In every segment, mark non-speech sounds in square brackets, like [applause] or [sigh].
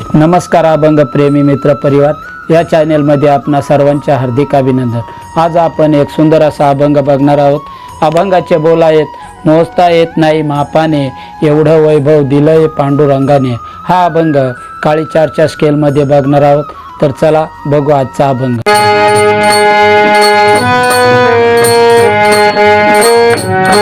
नमस्कार अभंग प्रेमी मित्र परिवार या चॅनेलमध्ये आपणा सर्वांचे हार्दिक अभिनंदन. आज आपण एक सुंदर असा अभंग बघणार आहोत. अभंगाचे बोला येत मोजता येत नाही मापाने एवढं वैभव दिलंय पांडुरंगाने. हा अभंग काळी चारच्या स्केलमध्ये बघणार आहोत. तर चला बघू आजचा अभंग. [laughs]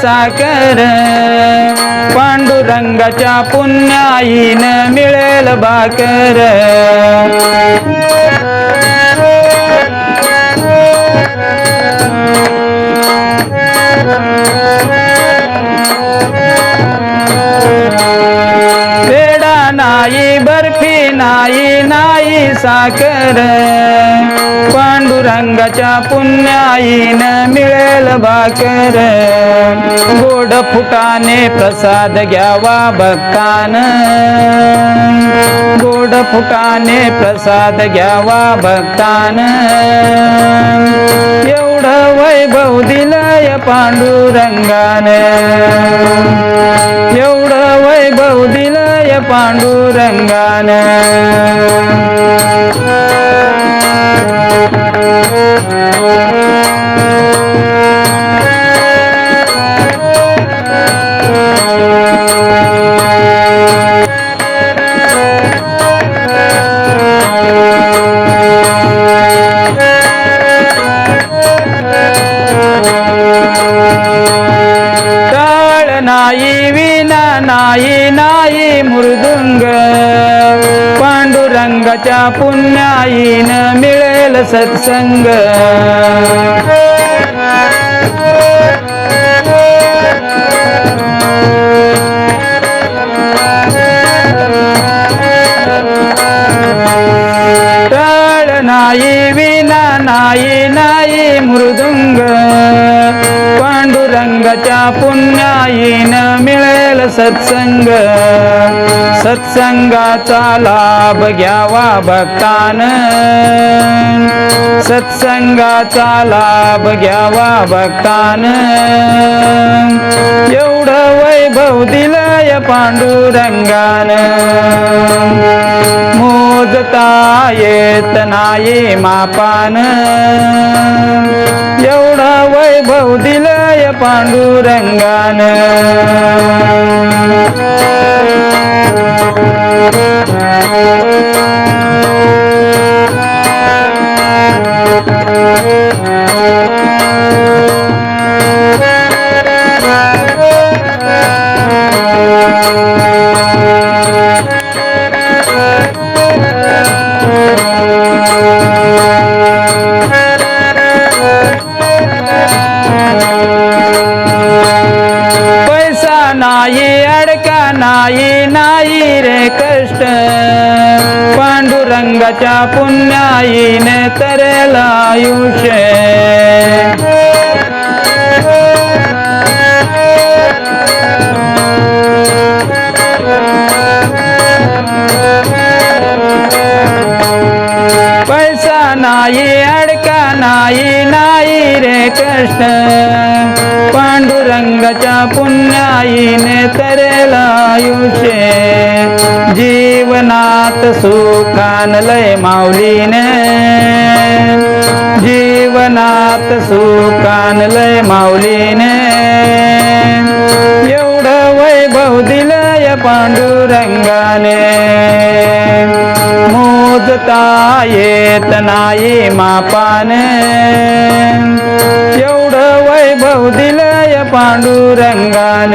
साकर पांडुरंगाच्या पुण्याईन मिळेल बाकर पेडा नाही बर्फी नाही नाही साखर. पांडुरंगाच्या पुण्याईन मिळेल भाकर. गोड फुटाने प्रसाद घ्यावा भक्तान. गोड फुटाने प्रसाद घ्यावा भक्तान. एवढं वैभव दिलंय पांडुरंगान. एवढं वैभव दिलंय पांडुरंगान. पांडुरंगाच्या पुण्याईन मिळेल सत्संग. टाळ नाही विना नाही नाही मृदुंग. पांडुरंगाच्या पुण्याईन मिळेल सत्संग. सत्संगाचा लाभ घ्यावा भक्तान. सत्संगाचा लाभ घ्यावा भक्तान. एवढं वैभव दिलंय पांडुरंगान. मोजता येत नाही मापान. एवढा वैभव दिलय पांडुरंगान. अडका नाही नाही रे कष्ट. पांडुरंगाच्या पुण्याईने तरेल आयुष्य. पैसा नाही अडका नाही नाही रे कष्ट. पांडुरंगाच्या पुण्याईने तरेल आयुष्य. जीवनात सुखान लय माऊलीने. जीवनात सुखान लय माऊलीने. एवढं वैभव दिलंय पांडुरंगाने. मोजता येत नाही मापाने. एवढं वैभव दिलं पांडुरंगान.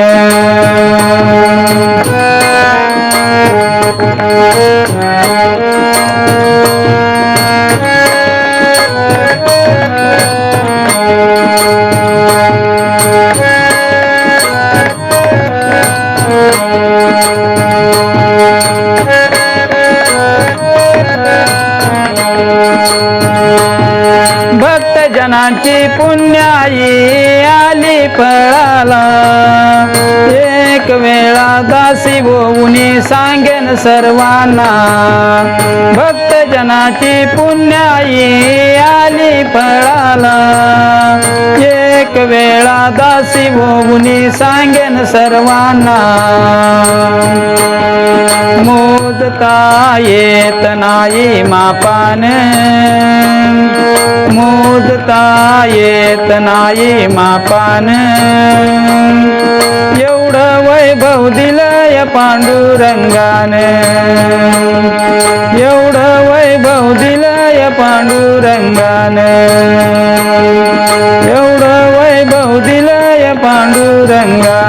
भक्त जनाची पुण्याई. पळाला एक वेळा दासी होऊनी सांगेन सर्वांना. भक्त जनाची पुण्याई आली पळाला. एक वेळा दासी भोवनी सांगेन सर्वांना. मोजता येत नाही मापाने. मोजता येत नाही मापाने. एवढं वैभव दिलंय पांडुरंगाने. एवढं पांडुरंगाने. एवढं वैभव या पांडुरंगा